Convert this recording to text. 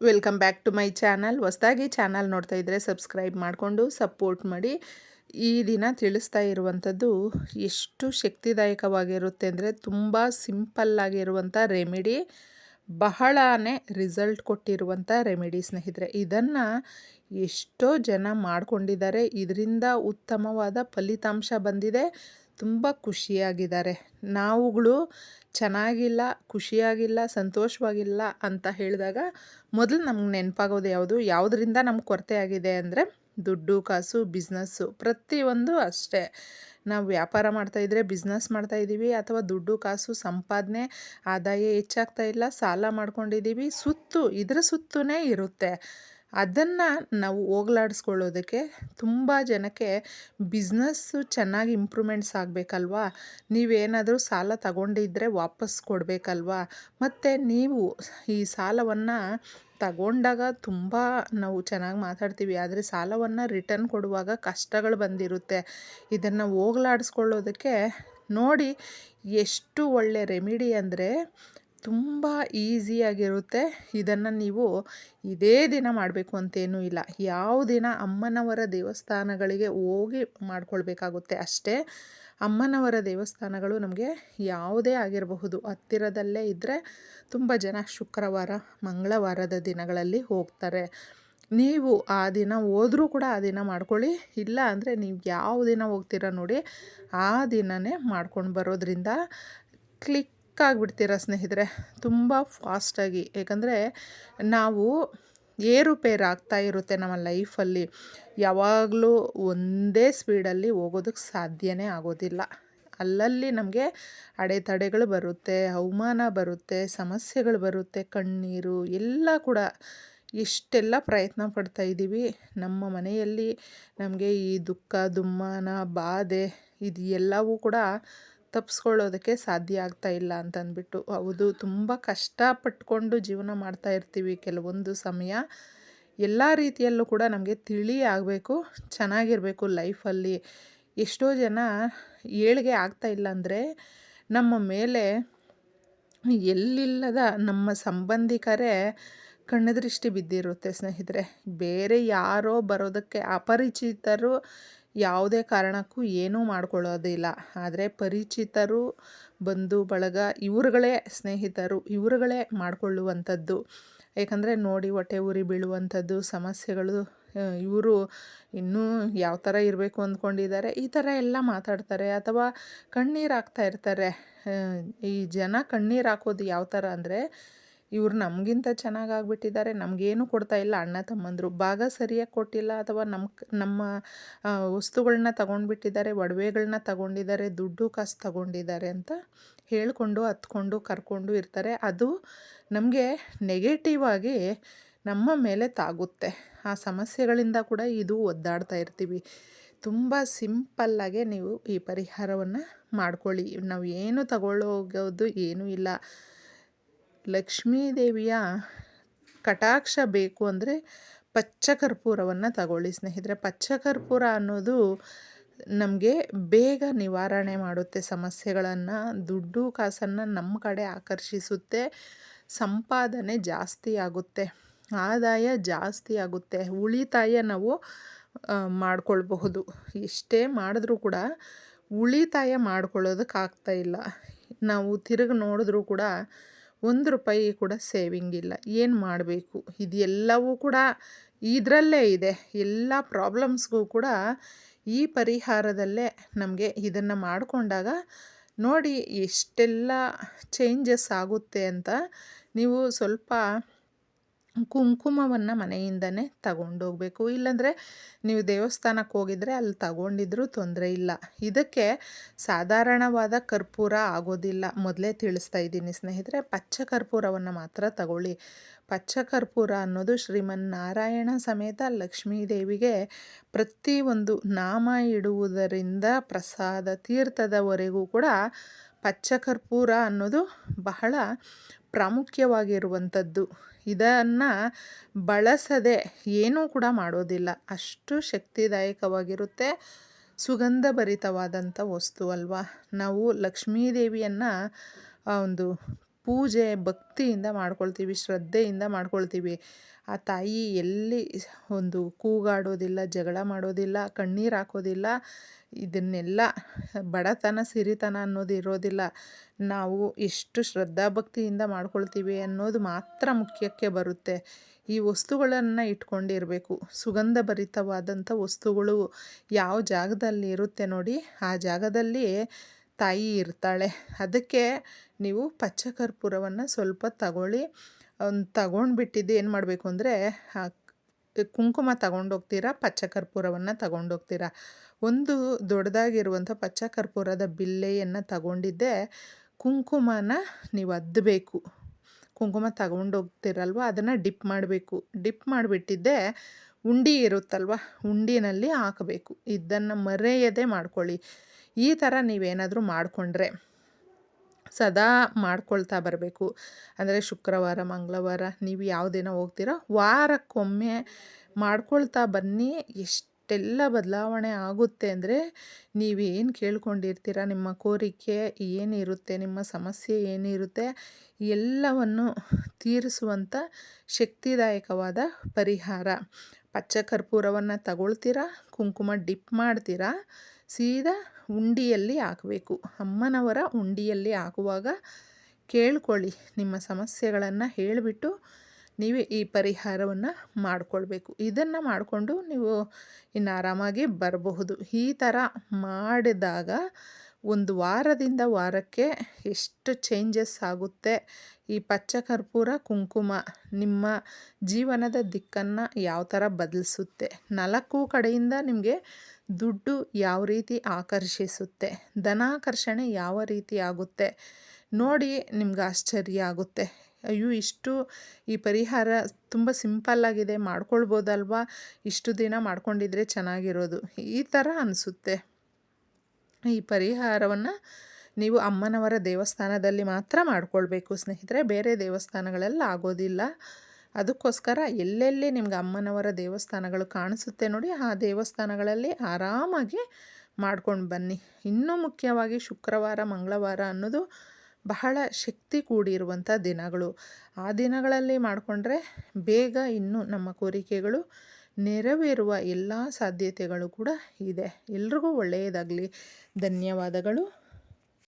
Welcome back to my channel. ಹೊಸದಾಗಿ channel ನೋಡ್ತಾ ಇದ್ದರೆ ಸಬ್ಸ್ಕ್ರೈಬ್ ಮಾಡಿಕೊಂಡು ಸಪೋರ್ಟ್ ಮಾಡಿ. ಈ ದಿನ ತಿಳಿಸ್ತಾ ಇರುವಂಥದ್ದು ಎಷ್ಟು ಶಕ್ತಿದಾಯಕವಾಗಿರುತ್ತೆ ಅಂದರೆ ತುಂಬ ಸಿಂಪಲ್ಲಾಗಿರುವಂಥ ರೆಮಿಡಿ, ಬಹಳನೇ ರಿಸಲ್ಟ್ ಕೊಟ್ಟಿರುವಂಥ ರೆಮಿಡಿ ಸ್ನೇಹಿತರೆ. ಇದನ್ನು ಎಷ್ಟೋ ಜನ ಮಾಡಿಕೊಂಡಿದ್ದಾರೆ. ಇದರಿಂದ ಉತ್ತಮವಾದ ಫಲಿತಾಂಶ ಬಂದಿದೆ. ತುಂಬ ಖುಷಿಯಾಗಿದ್ದಾರೆ. ನಾವುಗಳು ಚೆನ್ನಾಗಿಲ್ಲ, ಖುಷಿಯಾಗಿಲ್ಲ, ಸಂತೋಷವಾಗಿಲ್ಲ ಅಂತ ಹೇಳಿದಾಗ ಮೊದಲು ನಮ್ಗೆ ನೆನಪಾಗೋದು ಯಾವುದು? ಯಾವುದರಿಂದ ನಮ್ಗೆ ಕೊರತೆ ಆಗಿದೆ ಅಂದರೆ ದುಡ್ಡು, ಕಾಸು, ಬಿಸ್ನೆಸ್ಸು. ಪ್ರತಿಯೊಂದು ಅಷ್ಟೇ. ನಾವು ವ್ಯಾಪಾರ ಮಾಡ್ತಾಯಿದ್ರೆ ಬಿಸ್ನೆಸ್ ಮಾಡ್ತಾಯಿದ್ದೀವಿ ಅಥವಾ ದುಡ್ಡು, ಕಾಸು, ಸಂಪಾದನೆ, ಆದಾಯ ಹೆಚ್ಚಾಗ್ತಾ ಇಲ್ಲ, ಸಾಲ ಮಾಡ್ಕೊಂಡಿದ್ದೀವಿ, ಸುತ್ತು, ಇದರ ಸುತ್ತೂ ಇರುತ್ತೆ. ಅದನ್ನು ನಾವು ಹೋಗ್ಲಾಡಿಸ್ಕೊಳ್ಳೋದಕ್ಕೆ ತುಂಬ ಜನಕ್ಕೆ ಬಿಸ್ನೆಸ್ಸು ಚೆನ್ನಾಗಿ ಇಂಪ್ರೂವ್ಮೆಂಟ್ಸ್ ಆಗಬೇಕಲ್ವಾ? ನೀವೇನಾದರೂ ಸಾಲ ತಗೊಂಡಿದ್ದರೆ ವಾಪಸ್ ಕೊಡಬೇಕಲ್ವಾ? ಮತ್ತು ನೀವು ಈ ಸಾಲವನ್ನು ತಗೊಂಡಾಗ ತುಂಬ ನಾವು ಚೆನ್ನಾಗಿ ಮಾತಾಡ್ತೀವಿ, ಆದರೆ ಸಾಲವನ್ನು ರಿಟರ್ನ್ ಕೊಡುವಾಗ ಕಷ್ಟಗಳು ಬಂದಿರುತ್ತೆ. ಇದನ್ನು ಹೋಗ್ಲಾಡಿಸ್ಕೊಳ್ಳೋದಕ್ಕೆ ನೋಡಿ ಎಷ್ಟು ಒಳ್ಳೆ ರೆಮಿಡಿ ಅಂದರೆ ತುಂಬ ಈಸಿಯಾಗಿರುತ್ತೆ. ಇದನ್ನು ನೀವು ಇದೇ ದಿನ ಮಾಡಬೇಕು ಅಂತೇನೂ ಇಲ್ಲ. ಯಾವ ದಿನ ಅಮ್ಮನವರ ದೇವಸ್ಥಾನಗಳಿಗೆ ಹೋಗಿ ಮಾಡ್ಕೊಳ್ಬೇಕಾಗುತ್ತೆ ಅಷ್ಟೇ. ಅಮ್ಮನವರ ದೇವಸ್ಥಾನಗಳು ನಮಗೆ ಯಾವುದೇ ಆಗಿರಬಹುದು. ಹತ್ತಿರದಲ್ಲೇ ಇದ್ದರೆ ತುಂಬ ಜನ ಶುಕ್ರವಾರ, ಮಂಗಳವಾರದ ದಿನಗಳಲ್ಲಿ ಹೋಗ್ತಾರೆ. ನೀವು ಆ ದಿನ ಹೋದರೂ ಕೂಡ ಆ ದಿನ ಮಾಡ್ಕೊಳ್ಳಿ. ಇಲ್ಲ ಅಂದರೆ ನೀವು ಯಾವ ದಿನ ಹೋಗ್ತೀರ ನೋಡಿ ಆ ದಿನವೇ ಮಾಡ್ಕೊಂಡು ಬರೋದ್ರಿಂದ ಕ್ಲಿಕ್ ಆಗಿಬಿಡ್ತೀರ ಸ್ನೇಹಿತರೆ? ತುಂಬ ಫಾಸ್ಟಾಗಿ. ಏಕೆಂದರೆ ನಾವು ಏರುಪೇರು ಆಗ್ತಾ ಇರುತ್ತೆ ನಮ್ಮ ಲೈಫಲ್ಲಿ. ಯಾವಾಗಲೂ ಒಂದೇ ಸ್ಪೀಡಲ್ಲಿ ಹೋಗೋದಕ್ಕೆ ಸಾಧ್ಯವೇ ಆಗೋದಿಲ್ಲ. ಅಲ್ಲಲ್ಲಿ ನಮಗೆ ಅಡೆತಡೆಗಳು ಬರುತ್ತೆ, ಅವಮಾನ ಬರುತ್ತೆ, ಸಮಸ್ಯೆಗಳು ಬರುತ್ತೆ, ಕಣ್ಣೀರು ಎಲ್ಲ ಕೂಡ. ಇಷ್ಟೆಲ್ಲ ಪ್ರಯತ್ನ ಪಡ್ತಾ ಇದ್ದೀವಿ. ನಮ್ಮ ಮನೆಯಲ್ಲಿ ನಮಗೆ ಈ ದುಃಖ, ದುಮ್ಮಾನ, ಬಾಧೆ, ಇದು ಎಲ್ಲವೂ ಕೂಡ ತಪ್ಪಿಸ್ಕೊಳ್ಳೋದಕ್ಕೆ ಸಾಧ್ಯ ಆಗ್ತಾ ಇಲ್ಲ ಅಂತಂದ್ಬಿಟ್ಟು. ಹೌದು, ತುಂಬ ಕಷ್ಟಪಟ್ಕೊಂಡು ಜೀವನ ಮಾಡ್ತಾ ಇರ್ತೀವಿ ಕೆಲವೊಂದು ಸಮಯ. ಎಲ್ಲ ರೀತಿಯಲ್ಲೂ ಕೂಡ ನಮಗೆ ತಿಳಿ ಆಗಬೇಕು, ಚೆನ್ನಾಗಿರಬೇಕು ಲೈಫಲ್ಲಿ. ಎಷ್ಟೋ ಜನ ಏಳಿಗೆ ಆಗ್ತಾ ಇಲ್ಲ ಅಂದರೆ ನಮ್ಮ ಮೇಲೆ ಎಲ್ಲಿಲ್ಲದ ನಮ್ಮ ಸಂಬಂಧಿಕರೇ ಕಣ್ಣದೃಷ್ಟಿ ಬಿದ್ದಿರುತ್ತೆ ಸ್ನೇಹಿತರೆ. ಬೇರೆ ಯಾರೋ ಬರೋದಕ್ಕೆ ಅಪರಿಚಿತರು ಯಾವುದೇ ಕಾರಣಕ್ಕೂ ಏನೂ ಮಾಡ್ಕೊಳ್ಳೋದಿಲ್ಲ ಆದರೆ ಪರಿಚಿತರು, ಬಂಧು, ಬಳಗ ಇವರುಗಳೇ ಸ್ನೇಹಿತರು, ಇವರುಗಳೇ ಮಾಡಿಕೊಳ್ಳುವಂಥದ್ದು. ಏಕೆಂದರೆ ನೋಡಿ ಹೊಟ್ಟೆ ಉರಿ ಬೀಳುವಂಥದ್ದು, ಸಮಸ್ಯೆಗಳು ಇವರು ಇನ್ನೂ ಯಾವ ಥರ ಇರಬೇಕು ಅಂದ್ಕೊಂಡಿದ್ದಾರೆ, ಈ ಥರ ಎಲ್ಲ ಮಾತಾಡ್ತಾರೆ. ಅಥವಾ ಕಣ್ಣೀರು ಹಾಕ್ತಾ ಇರ್ತಾರೆ. ಈ ಜನ ಕಣ್ಣೀರು ಹಾಕೋದು ಯಾವ ಥರ ಅಂದರೆ ಇವ್ರು ನಮಗಿಂತ ಚೆನ್ನಾಗಿ ಆಗಿಬಿಟ್ಟಿದ್ದಾರೆ, ನಮಗೇನು ಕೊಡ್ತಾ ಇಲ್ಲ. ಅಣ್ಣ ತಮ್ಮಂದರು ಭಾಗ ಸರಿಯಾಗಿ ಕೊಟ್ಟಿಲ್ಲ ಅಥವಾ ನಮ್ಮ ನಮ್ಮ ವಸ್ತುಗಳನ್ನ ತಗೊಂಡ್ಬಿಟ್ಟಿದ್ದಾರೆ ಒಡವೆಗಳನ್ನ ತಗೊಂಡಿದ್ದಾರೆ, ದುಡ್ಡು ಕಾಸು ತಗೊಂಡಿದ್ದಾರೆ ಅಂತ ಹೇಳಿಕೊಂಡು, ಹತ್ಕೊಂಡು, ಕರ್ಕೊಂಡು ಇರ್ತಾರೆ. ಅದು ನಮಗೆ ನೆಗೆಟಿವ್ ಆಗಿ ನಮ್ಮ ಮೇಲೆ ತಾಗುತ್ತೆ. ಆ ಸಮಸ್ಯೆಗಳಿಂದ ಕೂಡ ಇದು ಒದ್ದಾಡ್ತಾ ಇರ್ತೀವಿ. ತುಂಬ ಸಿಂಪಲ್ಲಾಗೆ ನೀವು ಈ ಪರಿಹಾರವನ್ನು ಮಾಡ್ಕೊಳ್ಳಿ. ನಾವು ಏನು ತಗೊಳ್ಳೋಗೋದು ಏನೂ ಇಲ್ಲ. ಲಕ್ಷ್ಮೀದೇವಿಯ ಕಟಾಕ್ಷ ಬೇಕು ಅಂದರೆ ಪಚ್ಚ ಕರ್ಪೂರವನ್ನು ತಗೊಳ್ಳಿ ಸ್ನೇಹಿತರೆ. ಪಚ್ಚ ಕರ್ಪೂರ ಅನ್ನೋದು ನಮಗೆ ಬೇಗ ನಿವಾರಣೆ ಮಾಡುತ್ತೆ, ಸಮಸ್ಯೆಗಳನ್ನು, ದುಡ್ಡು ಕಾಸನ್ನು ನಮ್ಮ ಕಡೆ ಆಕರ್ಷಿಸುತ್ತೆ, ಸಂಪಾದನೆ ಜಾಸ್ತಿ ಆಗುತ್ತೆ, ಆದಾಯ ಜಾಸ್ತಿ ಆಗುತ್ತೆ, ಉಳಿತಾಯ ನಾವು ಮಾಡಿಕೊಳ್ಬಹುದು. ಎಷ್ಟೇ ಮಾಡಿದ್ರೂ ಕೂಡ ಉಳಿತಾಯ ಮಾಡ್ಕೊಳ್ಳೋದಕ್ಕಾಗ್ತಾ ಇಲ್ಲ. ನಾವು ತಿರುಗಿ ನೋಡಿದ್ರೂ ಕೂಡ ಒಂದು ರೂಪಾಯಿ ಕೂಡ ಸೇವಿಂಗ್ ಇಲ್ಲ. ಏನು ಮಾಡಬೇಕು? ಇದೆಲ್ಲವೂ ಕೂಡ ಇದರಲ್ಲೇ ಇದೆ. ಎಲ್ಲ ಪ್ರಾಬ್ಲಮ್ಸ್ಗೂ ಕೂಡ ಈ ಪರಿಹಾರದಲ್ಲೇ ನಮಗೆ ಇದನ್ನು ಮಾಡಿಕೊಂಡಾಗ ನೋಡಿ ಎಷ್ಟೆಲ್ಲ ಚೇಂಜಸ್ ಆಗುತ್ತೆ ಅಂತ ನೀವು ಸ್ವಲ್ಪ ಕುಂಕುಮವನ್ನು ಮನೆಯಿಂದನೇ ತಗೊಂಡೋಗ್ಬೇಕು. ಇಲ್ಲಾಂದರೆ ನೀವು ದೇವಸ್ಥಾನಕ್ಕೆ ಹೋಗಿದ್ರೆ ಅಲ್ಲಿ ತಗೊಂಡಿದ್ರೂ ತೊಂದರೆ ಇಲ್ಲ. ಇದಕ್ಕೆ ಸಾಧಾರಣವಾದ ಕರ್ಪೂರ ಆಗೋದಿಲ್ಲ. ಮೊದಲೇ ತಿಳಿಸ್ತಾ ಇದ್ದೀನಿ ಸ್ನೇಹಿತರೆ, ಪಚ್ಚ ಕರ್ಪೂರವನ್ನು ಮಾತ್ರ ತಗೊಳ್ಳಿ. ಪಚ್ಚ ಕರ್ಪೂರ ಅನ್ನೋದು ಶ್ರೀಮನ್ನಾರಾಯಣ ಸಮೇತ ಲಕ್ಷ್ಮೀದೇವಿಗೆ ಪ್ರತಿಯೊಂದು ನಾಮ ಇಡುವುದರಿಂದ ಪ್ರಸಾದ ತೀರ್ಥದವರೆಗೂ ಕೂಡ ಪಚ್ಚ ಕರ್ಪೂರ ಅನ್ನೋದು ಬಹಳ ಪ್ರಾಮುಖ್ಯವಾಗಿರುವಂಥದ್ದು. ಇದನ್ನು ಬಳಸದೆ ಏನೂ ಕೂಡ ಮಾಡೋದಿಲ್ಲ. ಅಷ್ಟು ಶಕ್ತಿದಾಯಕವಾಗಿರುತ್ತೆ ಸುಗಂಧಭರಿತವಾದಂಥ ವಸ್ತು ಅಲ್ವಾ? ನಾವು ಲಕ್ಷ್ಮೀ ದೇವಿಯನ್ನು ಒಂದು ಪೂಜೆ ಭಕ್ತಿಯಿಂದ ಮಾಡ್ಕೊಳ್ತೀವಿ, ಶ್ರದ್ಧೆಯಿಂದ ಮಾಡ್ಕೊಳ್ತೀವಿ. ಆ ತಾಯಿ ಎಲ್ಲಿ ಒಂದು ಕೂಗಾಡೋದಿಲ್ಲ, ಜಗಳ ಮಾಡೋದಿಲ್ಲ, ಕಣ್ಣೀರು ಹಾಕೋದಿಲ್ಲ, ಇದನ್ನೆಲ್ಲ ಬಡತನ, ಸಿರಿತನ ಅನ್ನೋದು ಇರೋದಿಲ್ಲ. ನಾವು ಎಷ್ಟು ಶ್ರದ್ಧಾಭಕ್ತಿಯಿಂದ ಮಾಡ್ಕೊಳ್ತೀವಿ ಅನ್ನೋದು ಮಾತ್ರ ಮುಖ್ಯಕ್ಕೆ ಬರುತ್ತೆ. ಈ ವಸ್ತುಗಳನ್ನು ಇಟ್ಕೊಂಡಿರಬೇಕು. ಸುಗಂಧ ಭರಿತವಾದಂಥ ವಸ್ತುಗಳು ಯಾವ ಜಾಗದಲ್ಲಿ ಇರುತ್ತೆ ನೋಡಿ, ಆ ಜಾಗದಲ್ಲಿ ತಾಯಿ ಇರ್ತಾಳೆ. ಅದಕ್ಕೆ ನೀವು ಪಚ್ಚ ಕರ್ಪೂರವನ್ನು ಸ್ವಲ್ಪ ತಗೊಳ್ಳಿ. ತಗೊಂಡ್ಬಿಟ್ಟಿದ್ದು ಏನು ಮಾಡಬೇಕು ಅಂದರೆ ಕುಂಕುಮ ತಗೊಂಡೋಗ್ತೀರಾ, ಪಚ್ಚಕರ್ಪೂರವನ್ನು ತಗೊಂಡೋಗ್ತೀರಾ? ಒಂದು ದೊಡ್ಡದಾಗಿರುವಂಥ ಪಚ್ಚಕರ್ಪೂರದ ಬಿಲ್ಲೆಯನ್ನು ತಗೊಂಡಿದ್ದೆ ಕುಂಕುಮನ ನೀವು ಅದ್ದಬೇಕು ಕುಂಕುಮ ತಗೊಂಡೋಗ್ತಿರಲ್ವ? ಅದನ್ನು ಡಿಪ್ ಮಾಡಬೇಕು. ಡಿಪ್ ಮಾಡಿಬಿಟ್ಟಿದ್ದೆ ಉಂಡಿ ಇರುತ್ತಲ್ವ? ಉಂಡಿನಲ್ಲಿ ಹಾಕಬೇಕು. ಇದನ್ನು ಮರೆಯದೆ ಮಾಡ್ಕೊಳ್ಳಿ. ಈ ಥರ ನೀವೇನಾದರೂ ಮಾಡಿಕೊಂಡ್ರೆ ಸದಾ ಮಾಡ್ಕೊಳ್ತಾ ಬರಬೇಕು. ಅಂದರೆ ಶುಕ್ರವಾರ, ಮಂಗಳವಾರ ನೀವು ಯಾವುದೇನೋ ದಿನ ಹೋಗ್ತೀರೋ ವಾರಕ್ಕೊಮ್ಮೆ ಮಾಡ್ಕೊಳ್ತಾ ಬನ್ನಿ. ಎಷ್ಟೆಲ್ಲ ಬದಲಾವಣೆ ಆಗುತ್ತೆ ಅಂದರೆ ನೀವೇನು ಕೇಳ್ಕೊಂಡಿರ್ತೀರ? ನಿಮ್ಮ ಕೋರಿಕೆ ಏನಿರುತ್ತೆ? ನಿಮ್ಮ ಸಮಸ್ಯೆ ಏನಿರುತ್ತೆ? ಎಲ್ಲವನ್ನು ತೀರಿಸುವಂಥ ಶಕ್ತಿದಾಯಕವಾದ ಪರಿಹಾರ. ಪಚ್ಚ ಕರ್ಪೂರವನ್ನು ತಗೊಳ್ತೀರಾ? ಕುಂಕುಮ ಡಿಪ್ ಮಾಡ್ತೀರಾ? ಸೀದಾ ಉಂಡಿಯಲ್ಲಿ ಹಾಕಬೇಕು. ಅಮ್ಮನವರ ಉಂಡಿಯಲ್ಲಿ ಹಾಕುವಾಗ ಕೇಳ್ಕೊಳ್ಳಿ, ನಿಮ್ಮ ಸಮಸ್ಯೆಗಳನ್ನು ಹೇಳಿಬಿಟ್ಟು ನೀವೇ ಈ ಪರಿಹಾರವನ್ನು ಮಾಡಿಕೊಳ್ಬೇಕು. ಇದನ್ನು ಮಾಡಿಕೊಂಡು ನೀವು ಇನ್ನು ಆರಾಮಾಗಿ ಬರಬಹುದು. ಈ ಥರ ಮಾಡಿದಾಗ ಒಂದು ವಾರದಿಂದ ವಾರಕ್ಕೆ ಎಷ್ಟು ಚೇಂಜಸ್ ಆಗುತ್ತೆ? ಈ ಪಚ್ಚ ಕರ್ಪೂರ, ಕುಂಕುಮ ನಿಮ್ಮ ಜೀವನದ ದಿಕ್ಕನ್ನು ಯಾವ ಥರ ಬದಲಿಸುತ್ತೆ? ನಾಲ್ಕು ಕಡೆಯಿಂದ ನಿಮಗೆ ದುಡ್ಡು ಯಾವ ರೀತಿ ಆಕರ್ಷಿಸುತ್ತೆ? ಧನಾಕರ್ಷಣೆ ಯಾವ ರೀತಿ ಆಗುತ್ತೆ? ನೋಡಿ ನಿಮ್ಗೆ ಆಶ್ಚರ್ಯ ಆಗುತ್ತೆ. ಅಯ್ಯೋ, ಇಷ್ಟು ಈ ಪರಿಹಾರ ತುಂಬ ಸಿಂಪಲ್ಲಾಗಿದೆ ಮಾಡ್ಕೊಳ್ಬೋದಲ್ವಾ? ಇಷ್ಟು ದಿನ ಮಾಡ್ಕೊಂಡಿದ್ರೆ ಚೆನ್ನಾಗಿರೋದು. ಈ ಥರ ಅನಿಸುತ್ತೆ. ಈ ಪರಿಹಾರವನ್ನು ನೀವು ಅಮ್ಮನವರ ದೇವಸ್ಥಾನದಲ್ಲಿ ಮಾತ್ರ ಮಾಡಿಕೊಳ್ಬೇಕು ಸ್ನೇಹಿತರೆ. ಬೇರೆ ದೇವಸ್ಥಾನಗಳೆಲ್ಲ ಆಗೋದಿಲ್ಲ. ಅದಕ್ಕೋಸ್ಕರ ಎಲ್ಲೆಲ್ಲಿ ನಿಮ್ಗೆ ಅಮ್ಮನವರ ದೇವಸ್ಥಾನಗಳು ಕಾಣಿಸುತ್ತೆ ನೋಡಿ, ಆ ದೇವಸ್ಥಾನಗಳಲ್ಲಿ ಆರಾಮಾಗಿ ಮಾಡ್ಕೊಂಡು ಬನ್ನಿ. ಇನ್ನೂ ಮುಖ್ಯವಾಗಿ ಶುಕ್ರವಾರ, ಮಂಗಳವಾರ ಅನ್ನೋದು ಬಹಳ ಶಕ್ತಿ ಕೂಡಿರುವಂಥ ದಿನಗಳು. ಆ ದಿನಗಳಲ್ಲಿ ಮಾಡಿಕೊಂಡ್ರೆ ಬೇಗ ಇನ್ನೂ ನಮ್ಮ ಕೋರಿಕೆಗಳು ನೆರವೇರುವ ಎಲ್ಲ ಸಾಧ್ಯತೆಗಳು ಕೂಡ ಇದೆ. ಎಲ್ರಿಗೂ ಒಳ್ಳೆಯದಾಗಲಿ. ಧನ್ಯವಾದಗಳು.